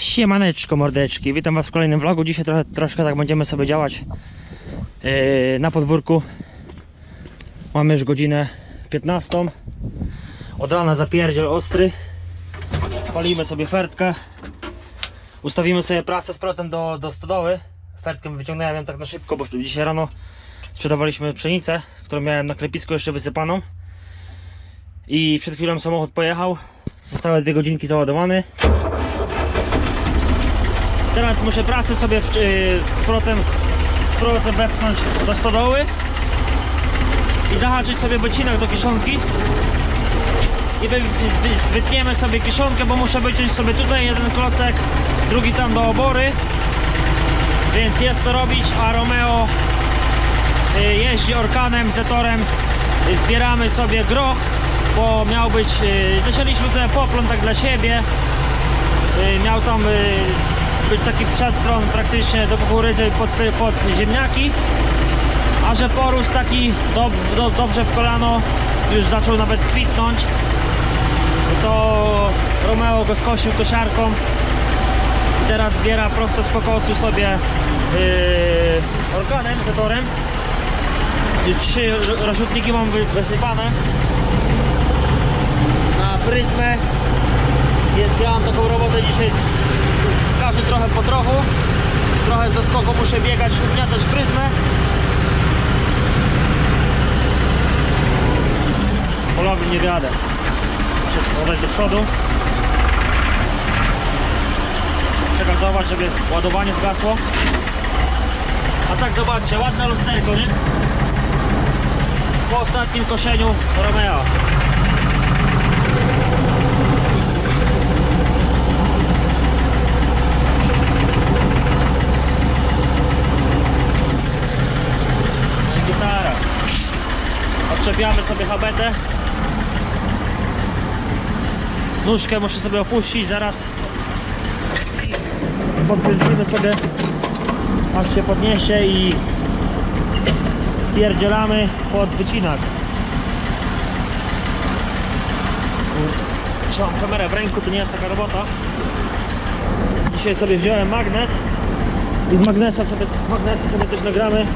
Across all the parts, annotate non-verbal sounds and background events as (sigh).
Siemaneczko mordeczki, witam was w kolejnym vlogu. Dzisiaj trochę, troszkę tak będziemy sobie działać yy, na podwórku. Mamy już godzinę 15. Od rana zapierdziel ostry. Palimy sobie fertkę. Ustawimy sobie prasę z protem do, do stodoły. Fertkę wyciągnąłem ją tak na szybko, bo dzisiaj rano sprzedawaliśmy pszenicę, którą miałem na klepisku jeszcze wysypaną. I przed chwilą samochód pojechał. Zostały dwie godzinki załadowany. Teraz muszę prasę sobie w, yy, z protem, z protem wepchnąć do stodoły i zahaczyć sobie bocinek do kiszonki i wy, wy, wytniemy sobie kiszonkę, bo muszę wyciąć sobie tutaj jeden klocek, drugi tam do obory. Więc jest co robić, a Romeo y, jeździ orkanem, zetorem. Zbieramy sobie groch bo miał być, y, zasialiśmy sobie poplon tak dla siebie. Y, miał tam być taki przedplon praktycznie do kukurydzy pod, pod ziemniaki. A że porósł taki do, do, dobrze w kolano już zaczął nawet kwitnąć to Romeo go skosił kosiarką. I teraz zbiera prosto z pokosu sobie yy, organem, zatorem. Trzy ro- rozrzutniki mam wy- wysypane na pryzmę. Więc ja mam taką robotę dzisiaj każdy trochę po trochu. Trochę z doskoku muszę biegać, ugniatać pryzmę. Polowi nie wiadę. Muszę podać do przodu. Przekazować, żeby ładowanie zgasło. A tak zobaczcie, ładne lusterko, nie? po ostatnim koszeniu Romeo sobie habetę. Nóżkę muszę sobie opuścić, zaraz podkręcimy sobie aż się podniesie i spierdzielamy pod wycinak. Trzymam kamerę w ręku, to nie jest taka robota. Dzisiaj sobie wziąłem magnes i z magnesa sobie, magnesu sobie coś nagramy.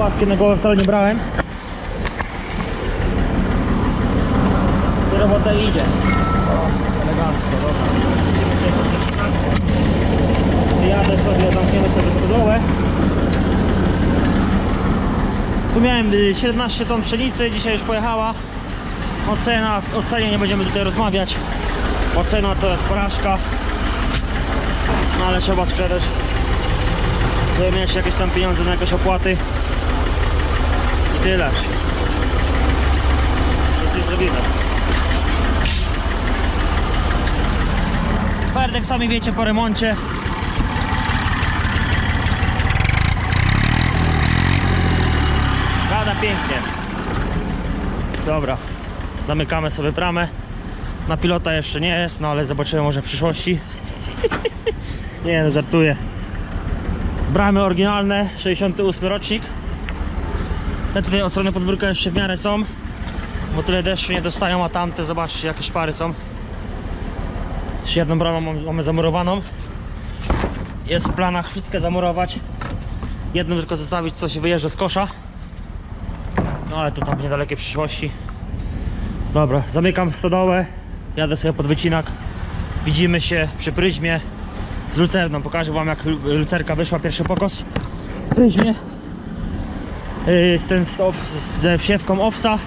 Opaskę na głowę wcale nie brałem. Robota idzie. Elegancko, dobra. Idziemy sobie zamkniemy sobie stodołę. Tu miałem y, 17 ton pszenicy, dzisiaj już pojechała. Ocena, o cenie nie będziemy tutaj rozmawiać. Ocena to jest porażka. No ale trzeba sprzedać. Żeby mieć jakieś tam pieniądze na jakieś opłaty. Tyle. Jest już zrobimy. Ferdek sami wiecie po remoncie. Gada pięknie. Dobra. Zamykamy sobie bramę. Na pilota jeszcze nie jest, no ale zobaczymy może w przyszłości. (laughs) nie no, żartuję. Bramy oryginalne, 68 rocznik. Te tutaj od strony podwórka jeszcze w miarę są. Bo tyle deszczu nie dostają, a tamte zobaczcie jakie szpary są. Jeszcze jedną bramą mam- mamy zamurowaną. Jest w planach wszystkie zamurować. Jedną tylko zostawić co się wyjeżdża z kosza. No ale to tam w niedalekiej przyszłości. Dobra, zamykam stodołę. Jadę sobie pod wycinak. Widzimy się przy pryzmie z lucerną. Pokażę wam jak lu- lucerka wyszła pierwszy pokos w pryzmie. Yy, z, ten, z, off, wsiewką owsa.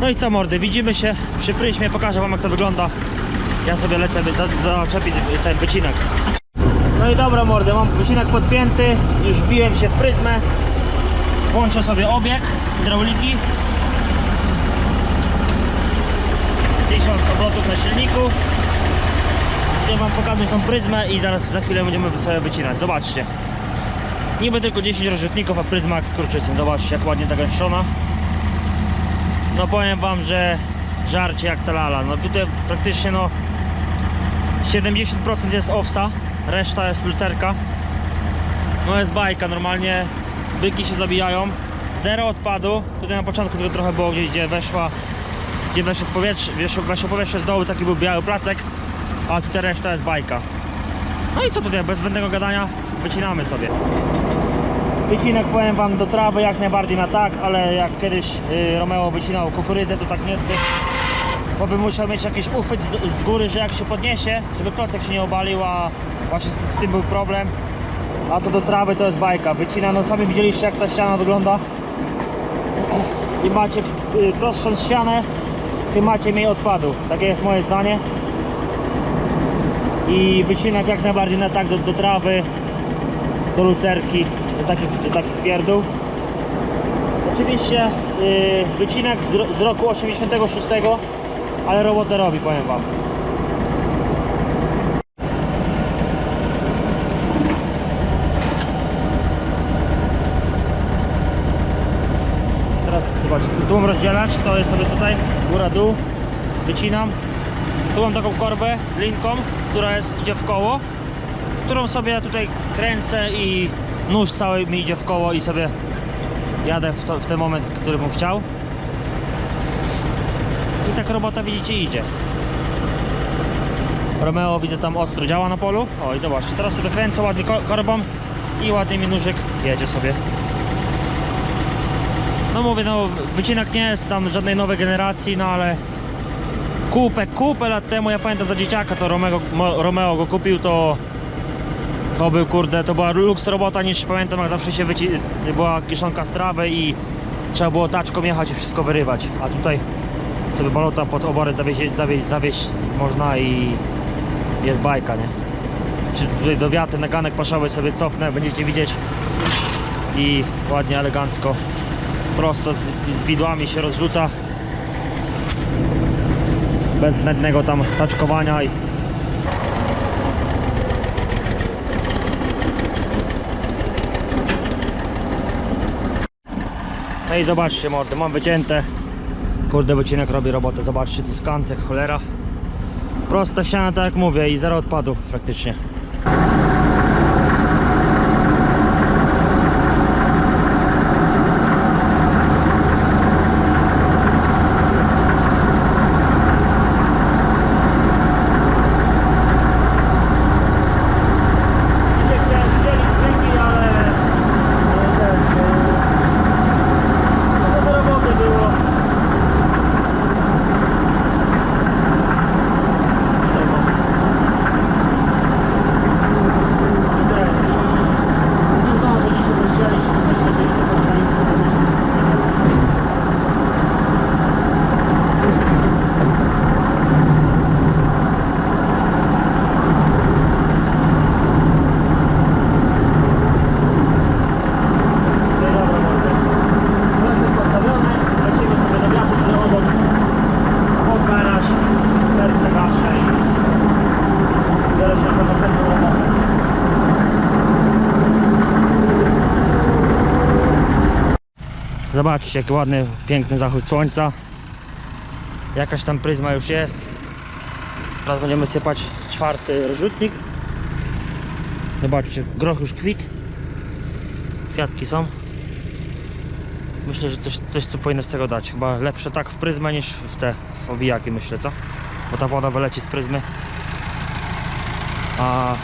No i co mordy, widzimy się przy pryzmie. Pokażę wam jak to wygląda. Ja sobie lecę by- za- zaczepić ten wycinek. No i dobra mordy, mam wycinek podpięty. Już wbiłem się w pryzmę. Włączę sobie obieg hydrauliki. 1000 obrotów na silniku. Chcę wam pokazać tą pryzmę i zaraz za chwilę będziemy sobie wycinać. Zobaczcie. Niby tylko 10 rozrzutników, a pryzma jak skurczysyn. Zobaczcie jak ładnie zagęszczona. No powiem wam, że żarcie jak ta lala. No tutaj praktycznie no 70% jest owsa, reszta jest lucerka. No jest bajka, normalnie byki się zabijają. Zero odpadu. Tutaj na początku tylko trochę było gdzieś, gdzie weszła gdzie weszło powietrze, weszło, weszło powietrze z dołu, taki był biały placek, a tutaj reszta jest bajka. No i co tutaj, bez zbędnego gadania, wycinamy sobie. Wycinek powiem wam do trawy jak najbardziej na tak, ale jak kiedyś y, Romeo wycinał kukurydzę, to tak niezbyt. Bo by musiał mieć jakiś uchwyt z, z góry, że jak się podniesie, żeby klocek się nie obalił, a właśnie z, z tym był problem. A co do trawy to jest bajka. Wycina, no sami widzieliście jak ta ściana wygląda. (clears throat) I macie y, prostszą ścianę, tym macie mniej odpadów. Takie jest moje zdanie. I wycinak jak najbardziej na tak do, do trawy, do lucerki, do takich, do takich pierdół. Oczywiście yy, wycinek z, z roku 86, ale robotę robi, powiem wam. Teraz zobaczcie, tu mam rozdzielacz, stoję sobie tutaj, góra dół, wycinam. Tu mam taką korbę z linką, która jest, idzie w koło, którą sobie tutaj kręcę i nóż cały mi idzie w koło i sobie jadę w, to, w ten moment, w którym chciał. I tak robota widzicie idzie. Romeo widzę tam ostro działa na polu. O i zobaczcie, teraz sobie kręcę ładnie ko- korbą i ładnie mi nóżyk jedzie sobie. No mówię, no wycinak nie jest tam żadnej nowej generacji, no ale kupę, kupę lat temu, ja pamiętam za dzieciaka to Romeo, Romeo go kupił, to to był kurde, to była luks robota niż pamiętam jak zawsze się wyci... była kieszonka z trawy i trzeba było taczką jechać i wszystko wyrywać, a tutaj sobie balota pod oborę zawieźć, zawieźć, zawieźć można i jest bajka, nie? Czy tutaj do wiaty na ganek paszowy sobie cofnę, będziecie widzieć. I ładnie, elegancko prosto z, z widłami się rozrzuca. Bez zbędnego tam taczkowania i i zobaczcie mordy, mam wycięte. Kurde wycinek robi robotę, zobaczcie tu skantek, cholera. Prosta ściana tak jak mówię i zero odpadów praktycznie Dzisiaj chciałem strzelić drinki, ale nie, ten, e, co to do roboty było? Tutaj mam. I ten, i nie zdążę dzisiaj postrzelić, myślę, że nie postrzelimy sobie myślę. No i dobra, mordy. Plecak postawiony, lecimy sobie do wiatru, że obok pod garaż, terce gaszę i biorę się do następną robotę. Zobaczcie, jaki ładny, piękny zachód słońca. Jakaś tam pryzma już jest. Teraz będziemy sypać czwarty rozrzutnik. Zobaczcie, groch już kwit. Kwiatki są. Myślę, że coś, coś tu powinno z tego dać. Chyba lepsze tak w pryzmę niż w te w owijaki myślę, co? Bo ta woda wyleci z pryzmy. A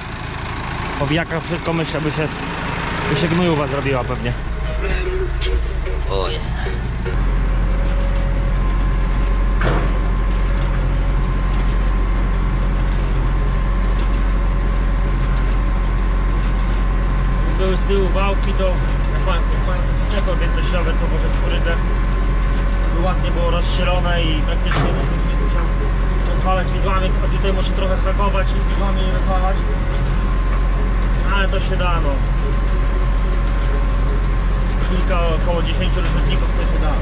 w owijakach wszystko myślę by się, by się gnojowa zrobiła pewnie. Oj. Były z tyłu wałki do śniegu objętościowe, co może kukurydzę. Ładnie było rozstrzelone i praktycznie nie musiał rozwalać widłami, a tutaj muszę trochę hakować i widłami nie rozwalać. Ale to się da, no. Kilka, około 10 rozrzutników to się da.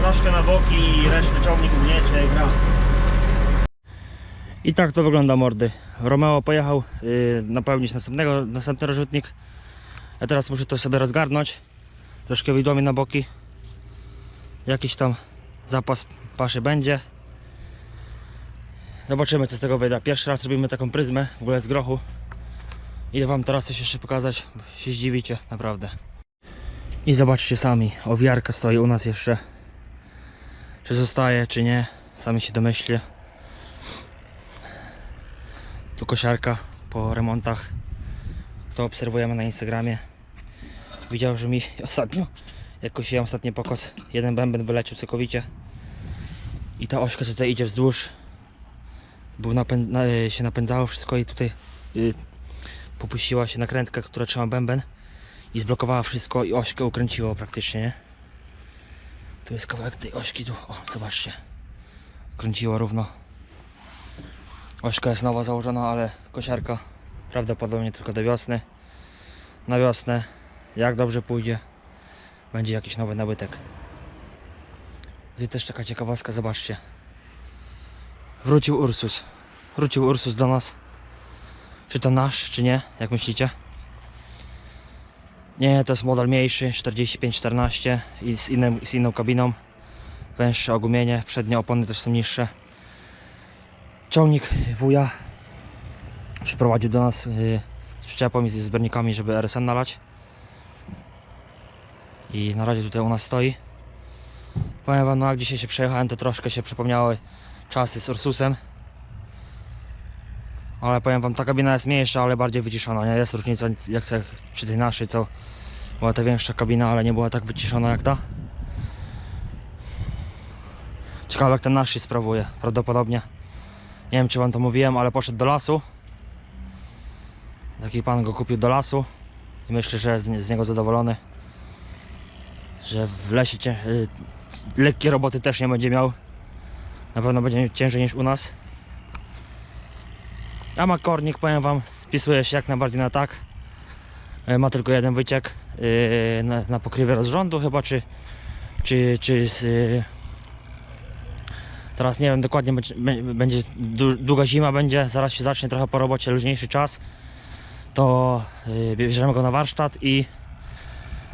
Troszkę na boki i resztę ciągnik ugniecie i gra. I tak to wygląda mordy. Romeo pojechał yy, napełnić następnego, następny rozrzutnik. Ja teraz muszę to sobie rozgarnąć. Troszkę widłami na boki. Jakiś tam zapas paszy będzie. Zobaczymy co z tego wyda. Pierwszy raz robimy taką pryzmę w ogóle z grochu. Idę wam teraz coś jeszcze pokazać, bo się zdziwicie, naprawdę. I zobaczcie sami, owiarka stoi u nas jeszcze. Czy zostaje, czy nie, sami się domyślcie. Tu kosiarka po remontach. To obserwujemy na Instagramie. Widział, że mi (laughs) ostatnio, jak kosiłem ostatni pokos, jeden bęben wyleciał całkowicie. I ta ośka tutaj idzie wzdłuż. Był napęd, na, y, się napędzało wszystko i tutaj y, popuściła się nakrętka, która trzyma bęben i zblokowała wszystko i ośkę ukręciło praktycznie, nie? Tu jest kawałek tej ośki, tu, o, zobaczcie. Kręciło równo. Ośka jest nowa założona, ale kosiarka prawdopodobnie tylko do wiosny. Na wiosnę, jak dobrze pójdzie, będzie jakiś nowy nabytek. Tu też taka ciekawostka, zobaczcie. Wrócił Ursus. Wrócił Ursus do nas. Czy to nasz, czy nie? Jak myślicie? Nie, to jest model mniejszy, 45-14 i z, innym, z inną kabiną. Węższe ogumienie, przednie opony też są niższe. Ciągnik wuja przyprowadził do nas yy, z przyczepą i z zbiornikami, żeby RSN nalać. I na razie tutaj u nas stoi. Powiem wam, no jak dzisiaj się przejechałem, to troszkę się przypomniały czasy z Ursusem. Ale powiem wam, ta kabina jest mniejsza, ale bardziej wyciszona, nie? Jest różnica jak przy tej naszej, co była ta większa kabina, ale nie była tak wyciszona jak ta. Ciekawe jak ten nasz się sprawuje, prawdopodobnie. Nie wiem czy wam to mówiłem, ale poszedł do lasu. Taki pan go kupił do lasu i myślę, że jest z niego zadowolony. Że w lesie y, lekkie roboty też nie będzie miał. Na pewno będzie ciężej niż u nas. A ma kornik, powiem wam, spisuje się jak najbardziej na tak. E, Ma tylko jeden wyciek yy, na, na pokrywie rozrządu chyba, czy, czy, czy z, yy, teraz nie wiem dokładnie, będzie, bę- będzie długa zima będzie, zaraz się zacznie trochę po robocie, luźniejszy czas. To bierzemy go na warsztat i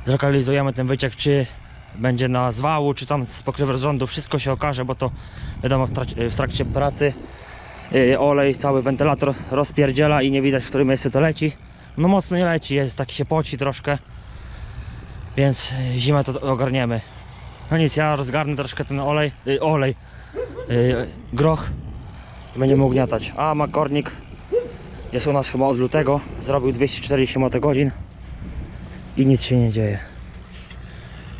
zlokalizujemy ten wyciek, czy będzie na zwału, czy tam z pokrywy rozrządu, wszystko się okaże, bo to wiadomo w, trakcie- w trakcie pracy olej, cały wentylator rozpierdziela i nie widać w którym miejscu to leci. No mocno nie leci, jest taki się poci troszkę, więc yy, zimę to ogarniemy. No nic, ja rozgarnę troszkę ten olej, yy, olej, groch i będziemy ugniatać. A makornik jest u nas chyba od lutego, zrobił 240 godzin i nic się nie dzieje.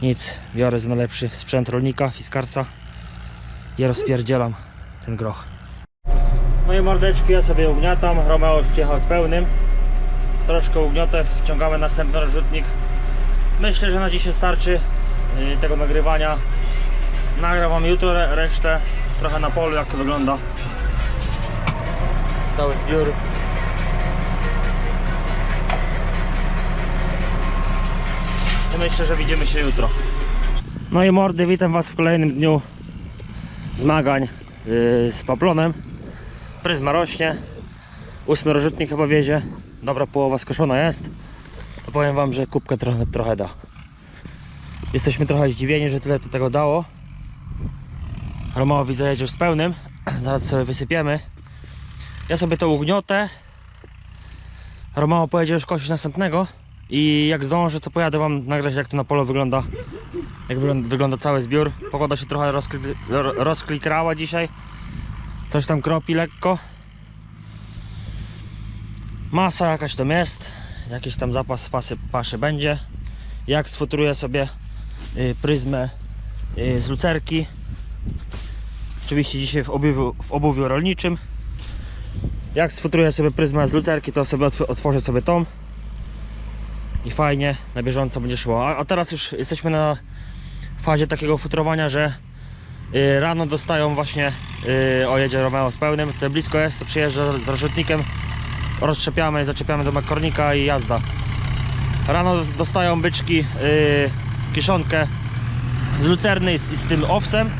Nic, biorę za najlepszy sprzęt rolnika, fiskarca i rozpierdzielam ten groch. I mordeczki ja sobie ugniatam, Romeo już przyjechał z pełnym. Troszkę ugniotę, wciągamy następny rozrzutnik. Myślę, że na dzisiaj starczy yy, tego nagrywania. Nagram wam jutro re- resztę, trochę na polu jak to wygląda. Cały zbiór. I myślę, że widzimy się jutro. No i mordy, witam was w kolejnym dniu zmagań yy, z paplonem. Pryzma rośnie. Ósmy rozrzutnik chyba wiezie. Dobra połowa skoszona jest. To powiem wam, że kubkę trochę, trochę da. Jesteśmy trochę zdziwieni, że tyle to tego dało. Romeo widzę jedzie już z pełnym. (clears throat) Zaraz sobie wysypiemy. Ja sobie to ugniotę. Romeo pojedzie już kosić następnego. I jak zdążę, to pojadę wam nagrać jak to na polu wygląda. Jak wygląda, wygląda cały zbiór. Pogoda się trochę rozkli, ro- rozklikrała dzisiaj. Coś tam kropi lekko. Masa jakaś tam jest. Jakiś tam zapas pasy, paszy będzie. Jak sfuturuję sobie y, pryzmę y, z lucerki. Oczywiście dzisiaj w obuwiu, w obuwiu rolniczym. Jak sfuturuję sobie pryzmę z lucerki, to sobie otw- otworzę sobie tą. I fajnie, na bieżąco będzie szło. A, a teraz już jesteśmy na fazie takiego futrowania, że y, rano dostają właśnie y, o jedzie Romeo z pełnym, to blisko jest, to przyjeżdża z rozrzutnikiem, rozczepiamy, zaczepiamy do makornika i jazda. Rano dos- dostają byczki y, kiszonkę z lucerny i z, z tym owsem.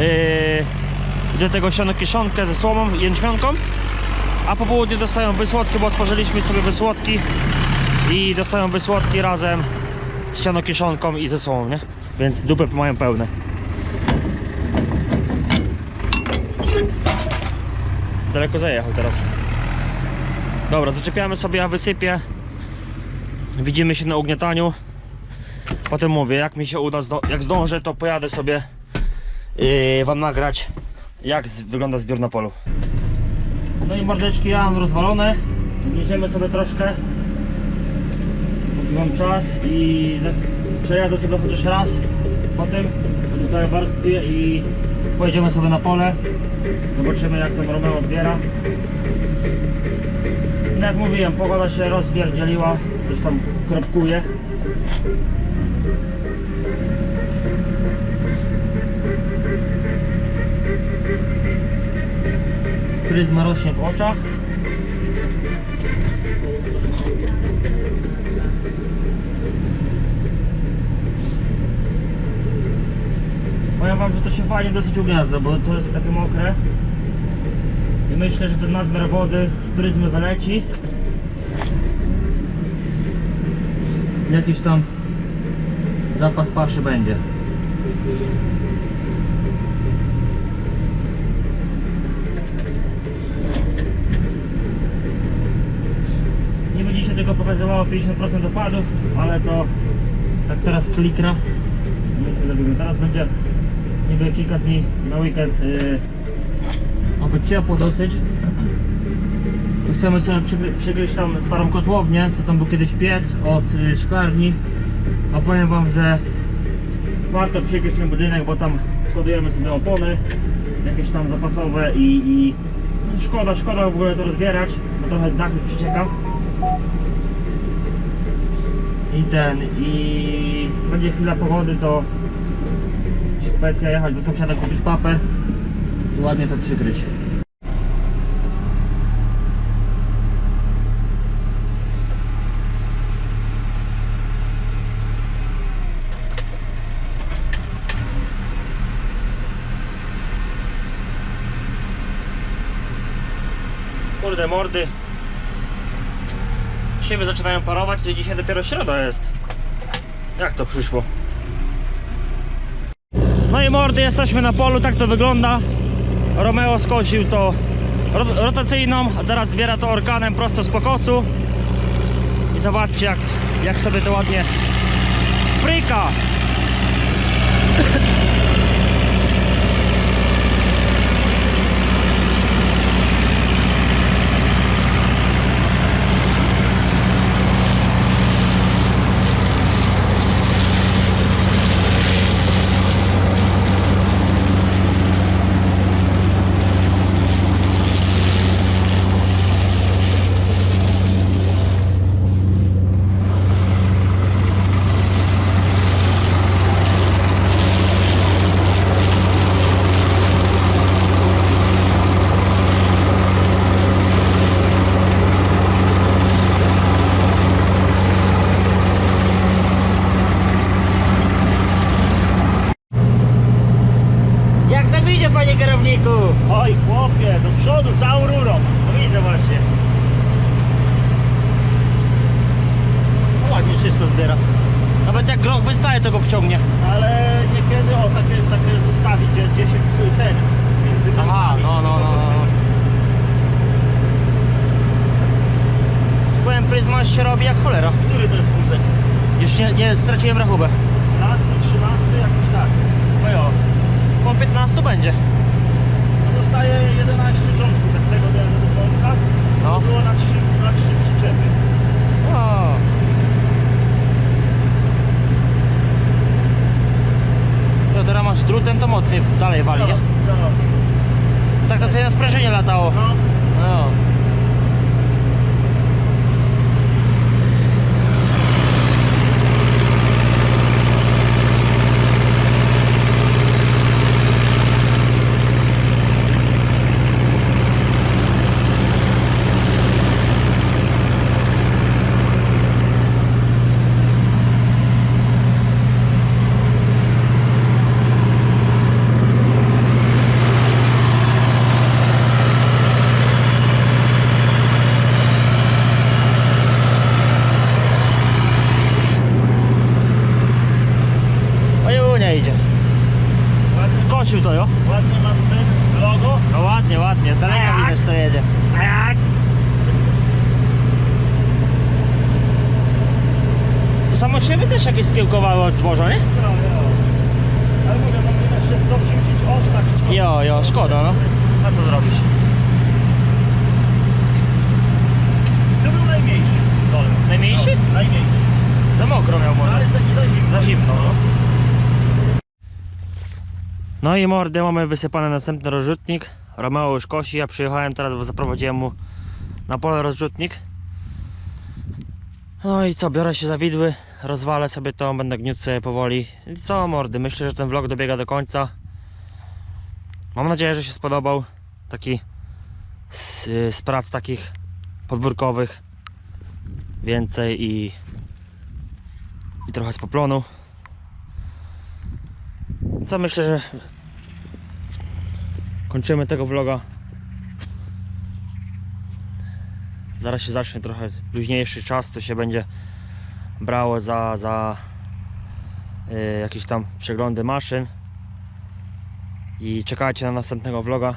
Y, i do tego siano kiszonkę ze słomą i jęczmionką. A po południu dostają wysłodki, bo otworzyliśmy sobie wysłodki i dostają wysłodki razem z siano kiszonką i ze słomą, nie? Więc dupy mają pełne. Daleko zajechał teraz. Dobra, zaczepiamy sobie, ja wysypię. Widzimy się na ugniataniu. Potem mówię, jak mi się uda, jak zdążę, to pojadę sobie yy, Wam nagrać jak wygląda zbiór na polu. No i mordeczki ja mam rozwalone. Jedziemy sobie troszkę. Mam czas i przejadę sobie chociaż raz po tym, po tej całej warstwie i pojedziemy sobie na pole. Zobaczymy jak to Romeo zbiera. No jak mówiłem, pogoda się rozbierdzieliła, coś tam kropkuje. Pryzma rośnie w oczach. Wam, że to się fajnie dosyć ugniazda, bo to jest takie mokre. I myślę, że ten nadmiar wody z pryzmy wyleci. Jakiś tam zapas paszy będzie. Nie będzie się tego pokazywało 50% opadów, ale to tak teraz klikra. Nie chcę zagubić. Teraz będzie niby kilka dni na weekend yy, ma być ciepło dosyć. To chcemy sobie przygry, przygryźć tam starą kotłownię, co tam był kiedyś piec od y, szklarni. A powiem wam, że warto przygryźć ten budynek, bo tam składujemy sobie opony jakieś tam zapasowe i, i szkoda, szkoda w ogóle to rozbierać, bo trochę dach już przecieka. I ten, i będzie chwila pogody, to kwestia jechać do sąsiada kupić papę i ładnie to przykryć. Kurde mordy. Szyby zaczynają parować, to dzisiaj dopiero środa jest. Jak to przyszło? I mordy, jesteśmy na polu, tak to wygląda. Romeo skosił to ro- rotacyjną, a teraz zbiera to orkanem prosto z pokosu. I zobaczcie jak, jak sobie to ładnie pryka. Jak tam idzie panie kierowniku? Oj chłopie, do przodu całą rurą. No widzę właśnie. No ładnie czysto zbiera. Nawet jak groch wystaje, to go wciągnie. Ale niekiedy o takie, takie zostawi, gdzie, gdzie się ten między Aha, no, no, no. no. Ci Powiem, pryzma się robi jak cholera. Który to jest wózek? Już nie, nie straciłem rachubę. 12, 13, jakiś tak. No jo. Po 15 będzie. No Zostaje 11 rządków od tego do, końca. No. Było na 3, na 3 przyczepy. O. No teraz masz drutem, to mocniej dalej wali, nie? No, Tak to tutaj na sprężynie latało. no. No. Ojunię idzie. Skosił to, jo? Ładnie mam ten logo. No ładnie, ładnie. Z daleka Tak. widać, to jedzie. Tak. To samo siebie też jakieś skiełkowały od zboża, nie? No, no. Ale mówię, mam jeszcze to przymcić No, szkoda, no. A co zrobisz? To był najmniejszy. Dole. Najmniejszy? Za mokro miał może. ale za, zimno. Za zimno, no. No i mordy, mamy wysypany następny rozrzutnik. Romeo już kosi, ja przyjechałem teraz, bo zaprowadziłem mu na pole rozrzutnik. No i co, biorę się za widły, rozwalę sobie to, będę gniótł sobie powoli. I co mordy, myślę, że ten vlog dobiega do końca. Mam nadzieję, że się spodobał. Taki z, z prac takich podwórkowych. Więcej i i trochę z poplonu. Co myślę, że kończymy tego vloga. Zaraz się zacznie trochę luźniejszy czas, to się będzie brało za, za y, jakieś tam przeglądy maszyn. I czekajcie na następnego vloga.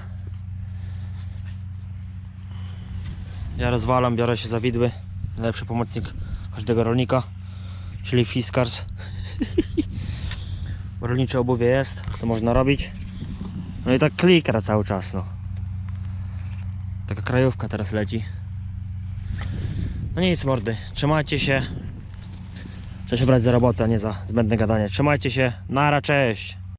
Ja rozwalam, biorę się za widły. Najlepszy pomocnik każdego rolnika czyli Fiskars. (laughs) Rolnicze obuwie jest, to można robić. No i tak klikra cały czas, no. Taka krajówka teraz leci. No nic mordy, trzymajcie się. Trzeba się brać za robotę, a nie za zbędne gadanie. Trzymajcie się, nara, cześć.